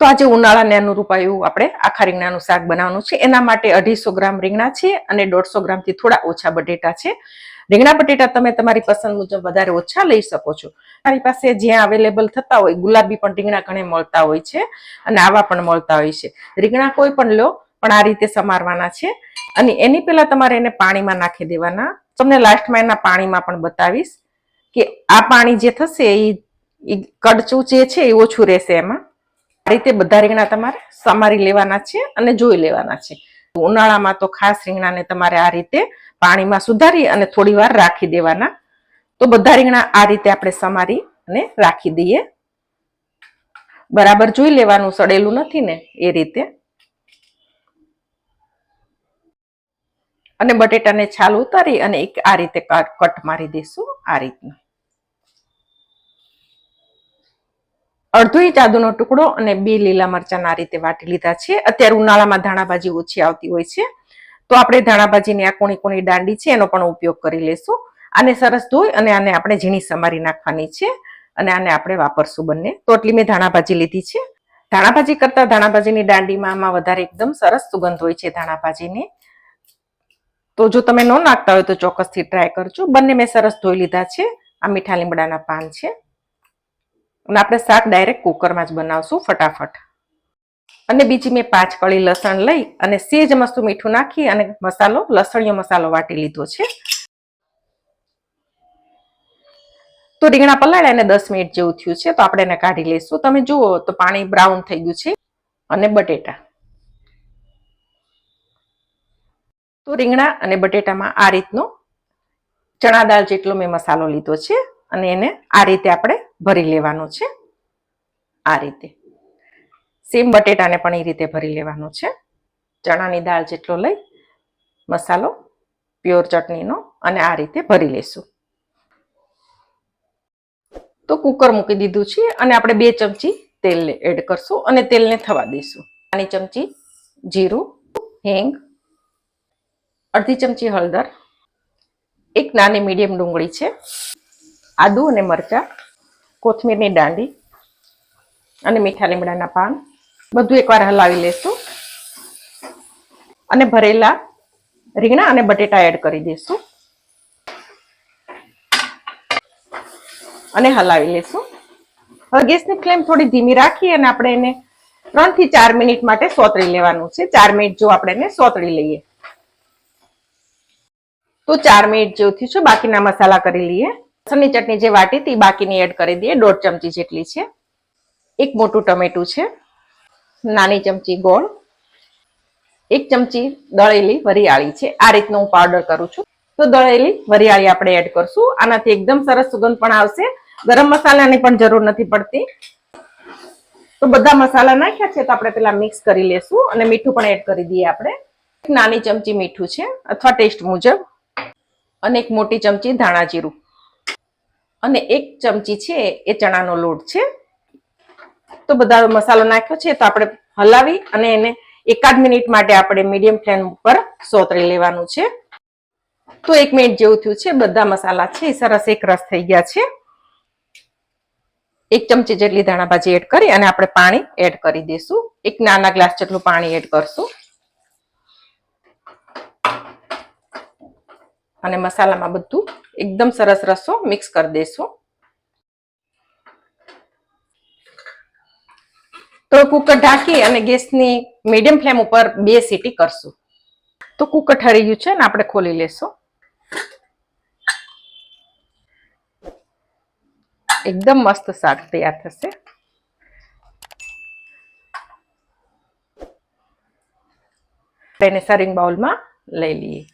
તો આજે ઉનાળાને અનુરૂપ આવ્યું આપણે આખા રીંગણાનું શાક બનાવવાનું છે. એના માટે અઢીસો ગ્રામ રીંગણા છે અને દોઢસો ગ્રામથી થોડા ઓછા બટેટા છે. રીંગણા બટેટા તમે તમારી પસંદ મુજબ વધારે ઓછા લઈ શકો છો. મારી પાસે જ્યાં અવેલેબલ થતા હોય ગુલાબી પણ રીંગણા ઘણે મળતા હોય છે અને આવા પણ મળતા હોય છે. રીંગણા કોઈ પણ લો, પણ આ રીતે સમારવાના છે. અને એની પહેલા તમારે એને પાણીમાં નાખી દેવાના. તમને લાસ્ટમાં એના પાણીમાં પણ બતાવીશ કે આ પાણી જે થશે એ કડચું જે છે એ ઓછું રહેશે એમાં. આ રીતે બધા રીંગણા તમારે સમારી લેવાના છે અને જોઈ લેવાના છે. ઉનાળામાં તો ખાસ રીંગણાને તમારે આ રીતે પાણીમાં સુધારી અને થોડી વાર રાખી દેવાના. તો બધા રીંગણા આ રીતે આપણે સમારી અને રાખી દઈએ. બરાબર જોઈ લેવાનું, સડેલું નથી ને એ રીતે. અને બટેટાને છાલ ઉતારી અને એક આ રીતે કટ મારી દઈશું આ રીતના. અડધો ઇંચ આદુનો ટુકડો અને બે લીલા મરચાં આ રીતે વાટી લીધા છે. અત્યારે ઉનાળામાં ધાણાભાજી ઓછી આવતી હોય છે. તો આપણે ધાણાભાજીની આ કોણી કોણી દાંડી છે, એનો પણ ઉપયોગ કરી લેશું. આને સરસ ધોઈ અને આને આપણે ઝીણી સમારી નાખવાની છે અને આને આપણે વાપરશું બંને. તો એટલી મેં ધાણાભાજી લીધી છે. ધાણાભાજી કરતા ધાણાભાજીની દાંડીમાં આમાં વધારે એકદમ સરસ સુગંધ હોય છે ધાણાભાજીની. તો જો તમે ન નાખતા હોય તો ચોક્કસથી ટ્રાય કરજો. બંને મેં સરસ ધોઈ લીધા છે. આ મીઠા લીમડાના પાન છે. અને આપણે શાક ડાયરેક્ટ કુકરમાં જ બનાવશું ફટાફટ. અને બીજી મેં પાંચ કળી લસણ લઈ અને સેજ મસ્તું મીઠું નાખી અને મસાલો, લસણીયો મસાલો વાટી લીધો છે. તો રીંગણા પલાળ્યા અને દસ મિનિટ જેવું થયું છે, તો આપણે એને કાઢી લઈશું. તમે જુઓ તો પાણી બ્રાઉન થઈ ગયું છે અને બટેટા. તો રીંગણા અને બટેટામાં આ રીતનો ચણા દાળ જેટલો મેં મસાલો લીધો છે અને એને આ રીતે આપણે ભરી લેવાનું છે આ રીતે. સેમ બટેટાને પણ એ રીતે ભરી લેવાનું છે. ચણાની દાળ જેટલો લઈ, મસાલો, પ્યોર ચટણીનો અને આ રીતે ભરી લેશું. તો કુકર મૂકી દીધું છે અને આપણે બે ચમચી તેલ એડ કરશું અને તેલને થવા દઈશું. નાની ચમચી જીરું, હિંગ, અડધી ચમચી હળદર, એક નાની મીડિયમ ડુંગળી છે, આદુ અને મરચાં કોથમીરની દાંડી અને મીઠા લીમડાના પાન. બધું એકવાર હલાવી લેશું. અને ભરેલા રીંગણા અને બટેટા એડ કરી દઈશું અને હલાવી લેશું. હવે ગેસની ફ્લેમ થોડી ધીમી રાખી અને આપણે એને ત્રણથી ચાર મિનિટ માટે સોતળી લેવાનું છે. ચાર મિનિટ જો આપણે એને સોતળી લઈએ. તો ચાર મિનિટ જેવું થયું છે. બાકીના મસાલા કરી લઈએ. લસણની ચટણી જે વાટી હતી બાકીની એડ કરી દઈએ. દોઢ ચમચી જેટલી છે. એક મોટું ટમેટું છે. નાની ચમચી ગોળ. એક ચમચી દળેલી વરિયાળી છે. આ રીતનું હું પાવડર કરું છું. તો દળેલી વરિયાળી આપણે એડ કરશું. આનાથી એકદમ સરસ સુગંધ પણ આવશે. ગરમ મસાલાની પણ જરૂર નથી પડતી. તો બધા મસાલા નાખ્યા છે તો આપણે પેલા મિક્સ કરી લેશું અને મીઠું પણ એડ કરી દઈએ આપણે. નાની ચમચી મીઠું છે, અથવા ટેસ્ટ મુજબ. અને એક મોટી ચમચી ધાણા જીરું. અને એક ચમચી છે એ ચણાનો લોટ છે. તો બધા મસાલો નાખ્યો છે તો આપણે હલાવી અને એને એકાદ મિનિટ માટે આપણે મીડિયમ ફ્લેમ ઉપર સોતરી લેવાનું છે. તો એક મિનિટ જેવું થયું છે, બધા મસાલા છે એ સરસ એક રસ થઈ ગયા છે. એક ચમચી જેટલી ધાણાભાજી એડ કરી અને આપણે પાણી એડ કરી દઈશું. એક નાના ગ્લાસ જેટલું પાણી એડ કરશું. અને મસાલામાં બધું એકદમ સરસ રસો મિક્સ કરી દઈશું તો કુકર ઢાંકી અને ગેસની મીડિયમ ફ્લેમ ઉપર બે સીટી કરશું. તો કુકર ઠરી ગયું છે અને આપણે ખોલી લેશું. એકદમ મસ્ત શાક તૈયાર થશે. તેને સર્વિંગ બાઉલમાં લઈ લઈએ.